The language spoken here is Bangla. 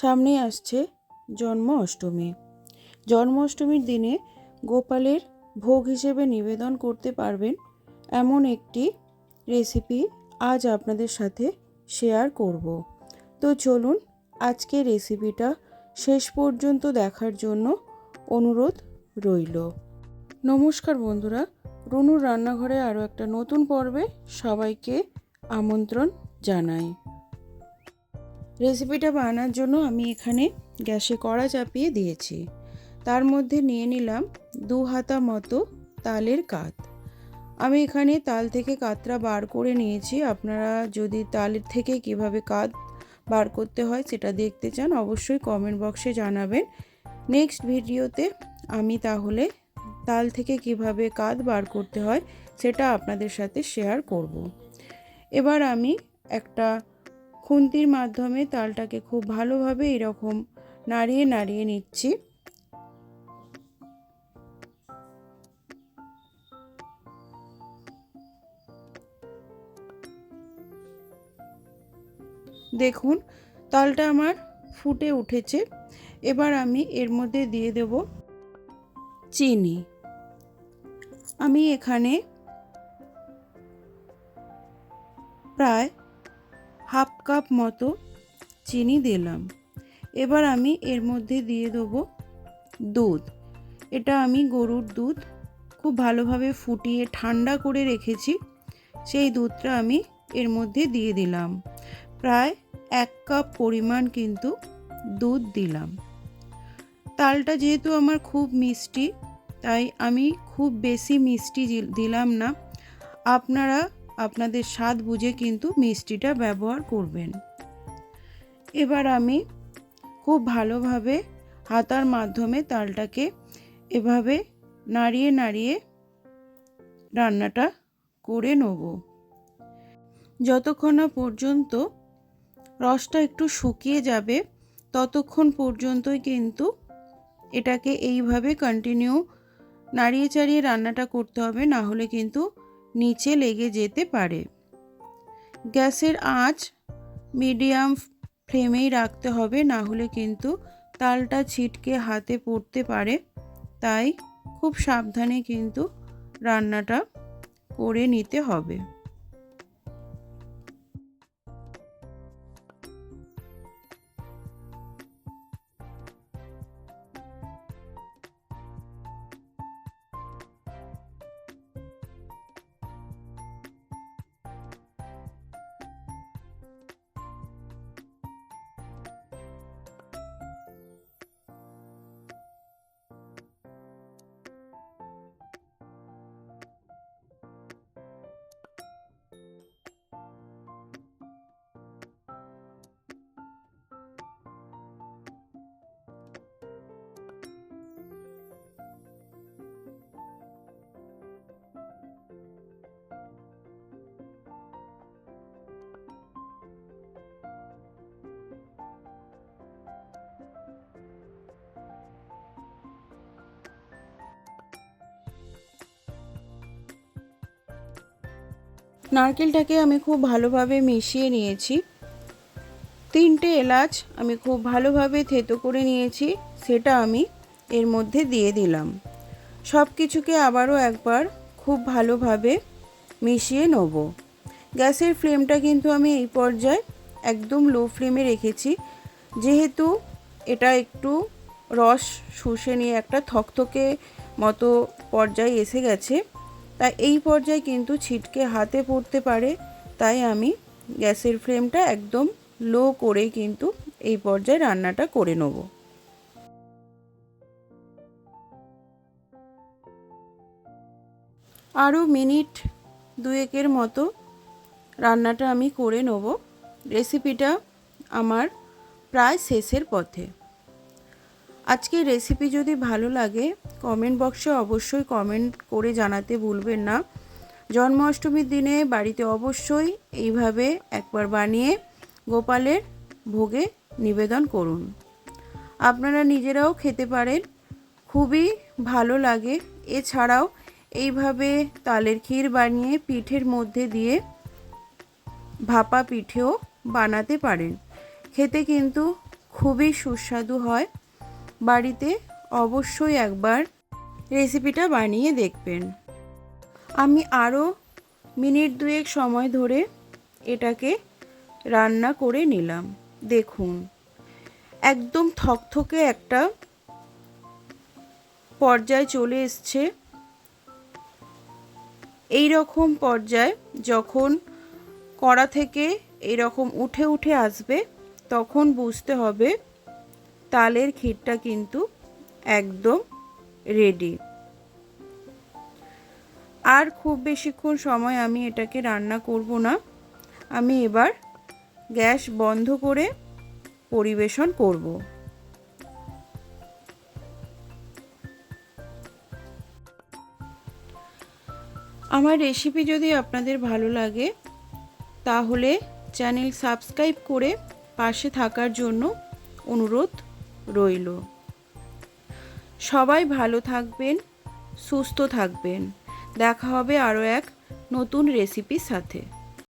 সামনে আসছে জন্ম অষ্টমী। জন্ম অষ্টমীর দিনে গোপালের ভোগ হিসেবে নিবেদন করতে পারবেন এমন একটি রেসিপি আজ আপনাদের সাথে শেয়ার করব। তো চলুন আজকে রেসিপিটা শেষ পর্যন্ত দেখার জন্য অনুরোধ রইল। নমস্কার বন্ধুরা, রুনুর রান্নাঘরে আরও একটা নতুন পর্বে সবাইকে আমন্ত্রণ জানাই। রেসিপিটা বানানোর জন্য আমি এখানে গ্যাসে কড়া চাপিয়ে দিয়েছি। তার মধ্যে নিয়ে নিলাম দু হাতা মতো তালের কাত। আমি এখানে তাল থেকে কাতরা বার করে নিয়েছি। আপনারা যদি তালের থেকে কীভাবে কাত বার করতে হয় সেটা দেখতে চান, অবশ্যই কমেন্ট বক্সে জানাবেন। নেক্সট ভিডিওতে আমি তাহলে তাল থেকে কীভাবে কাত বার করতে হয় সেটা আপনাদের সাথে শেয়ার করব। এবার আমি একটা খুন্তির মাধ্যমে তালটাকে খুব ভালোভাবে এরকম নাড়িয়ে নাড়িয়ে নিচ্ছি। দেখুন, তালটা আমার ফুটে উঠেছে। এবার আমি এর মধ্যে দিয়ে দেব চিনি। আমি এখানে প্রায় হাফ কাপ মতো চিনি দিলাম। এবার আমি এর মধ্যে দিয়ে দেবো দুধ। এটা আমি গরুর দুধ খুব ভালোভাবে ফুটিয়ে ঠান্ডা করে রেখেছি। সেই দুধটা আমি এর মধ্যে দিয়ে দিলাম। প্রায় এক কাপ পরিমাণ কিন্তু দুধ দিলাম। তালটা যেহেতু আমার খুব মিষ্টি, তাই আমি খুব বেশি মিষ্টি দিলাম না। আপনারা আপনাদের স্বাদ বুঝে কিন্তু মিষ্টিটা ব্যবহার করবেন। এবার আমি খুব ভালোভাবে হাতার মাধ্যমে তালটাকে এভাবে নাড়িয়ে নাড়িয়ে রান্নাটা করে নেব। যতক্ষণ না পর্যন্ত রসটা একটু শুকিয়ে যাবে, ততক্ষণ পর্যন্তই কিন্তু এটাকে এইভাবে কন্টিনিউ নাড়িয়ে চাড়িয়ে রান্নাটা করতে হবে, না হলে কিন্তু নিচে লেগে যেতে পারে। গ্যাসের আঁচ মিডিয়াম ফ্লেমেই রাখতে হবে, না হলে কিন্তু তালটা ছিটকে হাতে পড়তে পারে। তাই খুব সাবধানে কিন্তু রান্নাটা করে নিতে হবে। নারকেলটাকে আমি খুব ভালোভাবে মিশিয়ে নিয়েছি। তিনটে এলাচ আমি খুব ভালোভাবে থেতো করে নিয়েছি, সেটা আমি এর মধ্যে দিয়ে দিলাম। সব কিছুকে আবারও একবার খুব ভালোভাবে মিশিয়ে নেব। গ্যাসের ফ্লেমটা কিন্তু আমি এই পর্যায়ে একদম লো ফ্লেমে রেখেছি। যেহেতু এটা একটু রস শুষে নিয়ে একটা থকথকে মতো পর্যায়ে এসে গেছে তাই এই পর্যায়ে কিন্তু ছিটকে হাতে পড়তে পারে, তাই আমি গ্যাসের ফ্লেমটা একদম লো করেই কিন্তু এই পর্যায়ে রান্নাটা করে নেব। আরও মিনিট দুয়েকের মতো রান্নাটা আমি করে নেব। রেসিপিটা আমার প্রায় শেষের পথে। আজকের রেসিপি যদি ভালো লাগে কমেন্ট বক্সে অবশ্যই কমেন্ট করে জানাতে ভুলবেন না। জন্মাষ্টমীর দিনে বাড়িতে অবশ্যই এইভাবে একবার বানিয়ে গোপালের ভোগে নিবেদন করুন। আপনারা নিজেরাও খেতে পারেন, খুবই ভালো লাগে। এছাড়াও এইভাবে তালের ক্ষীর বানিয়ে পিঠের মধ্যে দিয়ে ভাপা পিঠেও বানাতে পারেন। খেতে কিন্তু খুবই সুস্বাদু হয়। বাড়িতে অবশ্যই একবার রেসিপিটা বানিয়ে দেখবেন। আমি আরও মিনিট দুয়েক সময় ধরে এটাকে রান্না করে নিলাম। দেখুন, একদম থকথকে একটা পর্যায়ে চলে এসছে। এই রকম পর্যায়ে যখন কড়া থেকে এরকম উঠে উঠে আসবে, তখন বুঝতে হবে তালের ক্ষীরটা কিন্তু একদম রেডি আর খুব বেশিক্ষণ সময় আমি এটাকে রান্না করব না। আমি এবার গ্যাস বন্ধ করে পরিবেশন করব। আমার রেসিপি যদি আপনাদের ভালো লাগে, তাহলে চ্যানেল সাবস্ক্রাইব করে পাশে থাকার জন্য অনুরোধ রইল। সবাই ভালো থাকবেন সুস্থ থাকবেন। দেখা হবে আরও এক নতুন রেসিপির সাথে।